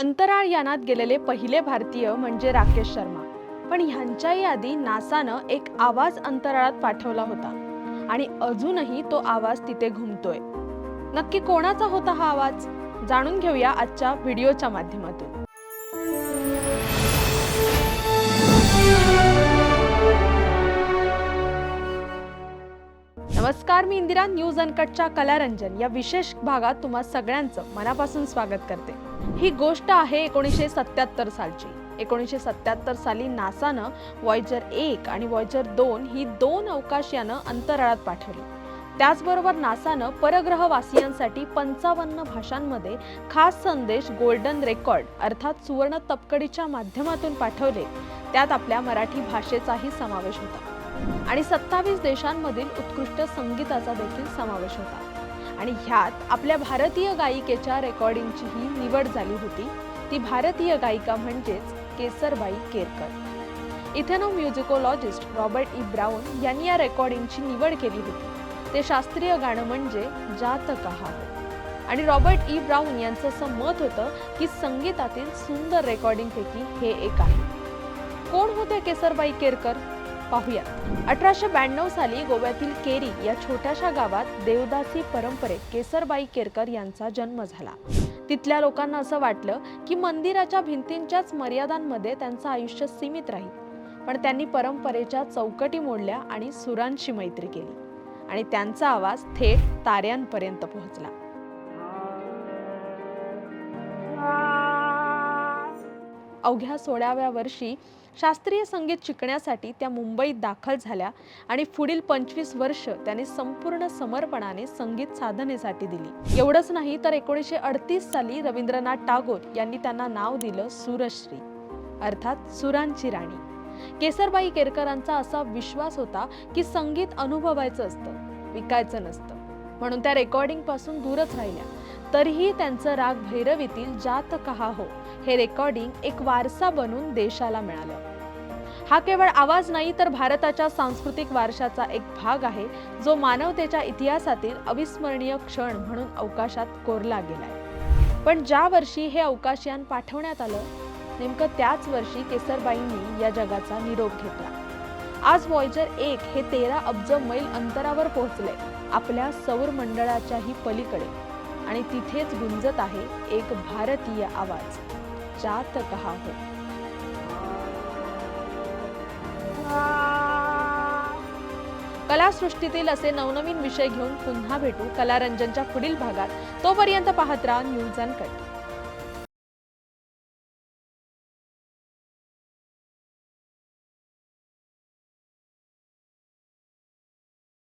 अंतराळ यानात गेलेले पहिले भारतीय म्हणजे राकेश शर्मा. पण ह्यांच्याही आधी नासानं एक आवाज अंतराळात पाठवला होता. आणि अजूनही तो आवाज तिथे घुमतोय. नक्की कोणाचा होता हा आवाज? जाणून घेऊया आजच्या व्हिडिओच्या माध्यमातून. नमस्कार मी इंदिरा न्यूज अनकटच्या कलारंजन. या विशेष भागात तुम्हा सगळ्यांचं मनापासून स्वागत करते. ही गोष्ट आहे एकोणीसशे सत्याहत्तर सालची. एकोणीसशे सत्याहत्तर साली नासानं वॉयजर एक आणि वॉयजर दोन ही दोन अवकाशयानं अंतराळात पाठवली. त्याचबरोबर नासानं परग्रहवासियांसाठी पंचावन्न भाषांमध्ये खास संदेश गोल्डन रेकॉर्ड अर्थात सुवर्ण तपकडीच्या माध्यमातून पाठवले. त्यात आपल्या मराठी भाषेचाही समावेश होता. आणि सत्तावीस देशांमधील उत्कृष्ट संगीताचा देखील समावेश होता. आणि ह्यात आपल्या भारतीय गायिकेच्या रेकॉर्डिंगचीही निवड झाली होती. ती भारतीय गायिका म्हणजेच Kesarbai Kerkar. Ethnomusicologist Robert E. Brown यांनी या रेकॉर्डिंगची निवड केली होती. ते शास्त्रीय गाणं म्हणजे जात कहा आणि रॉबर्ट ई. ब्राऊन यांचं असं मत होतं की संगीतातील सुंदर रेकॉर्डिंगपैकी हे एक आहे. कोण होते केसरबाई केरकर? पाहूया. अठराशे ब्याण्णव साली गोव्यातील केरी या छोट्याशा गावात देवदासी परंपरेत केसरबाई केरकर यांचा जन्म झाला. तिथल्या लोकांना असं वाटलं की मंदिराच्या भिंतींच्याच मर्यादांमध्ये त्यांचं आयुष्य सीमित राहील. पण त्यांनी परंपरेच्या चौकटी मोडल्या आणि सुरांशी मैत्री केली. आणि त्यांचा आवाज थेट ताऱ्यांपर्यंत पोहोचला. अवघ्या सोळाव्या वर्षी शास्त्रीय संगीत शिकण्यासाठी त्या मुंबईत दाखल झाल्या आणि पुढील पंचवीस वर्ष त्यांनी संपूर्ण समर्पणाने संगीत साधनेसाठी दिली. एवढंच नाही तर एकोणीसशे अडतीस साली रवींद्रनाथ टागोर यांनी त्यांना नाव दिलं सुरश्री अर्थात सुरांची राणी. केसरबाई केरकरांचा असा विश्वास होता की संगीत अनुभवायचं असतं विकायचं नसतं. म्हणून त्या रेकॉर्डिंगपासून दूरच राहिल्या. तरीही त्यांचं राग भैरवीतील जात कहा हो. हे रेकॉर्डिंग एक वारसा बनून देशाला मिळालं. हा केवळ आवाज नाही तर भारताच्या सांस्कृतिक वारशाचा एक भाग आहे जो मानवतेच्या इतिहासातील अविस्मरणीय क्षण म्हणून अवकाशात कोरला गेलाय. पण ज्या वर्षी हे अवकाशयान पाठवण्यात आलं नेमकं त्याच वर्षी केसरबाईंनी या जगाचा निरोप घेतला. आज वॉयजर एक हे तेरा अब्ज मैल अंतरावर पोहोचले आपल्या सौर मंडळाच्याही पलीकडे. आणि तिथेच गुंजत आहे एक भारतीय आवाज. जात कहा हो. कलासृष्टीतील असे नवनवीन विषय घेऊन पुन्हा भेटू कलारंजनच्या पुढील भागात. तोपर्यंत पाहत राहा न्यूज अँड कट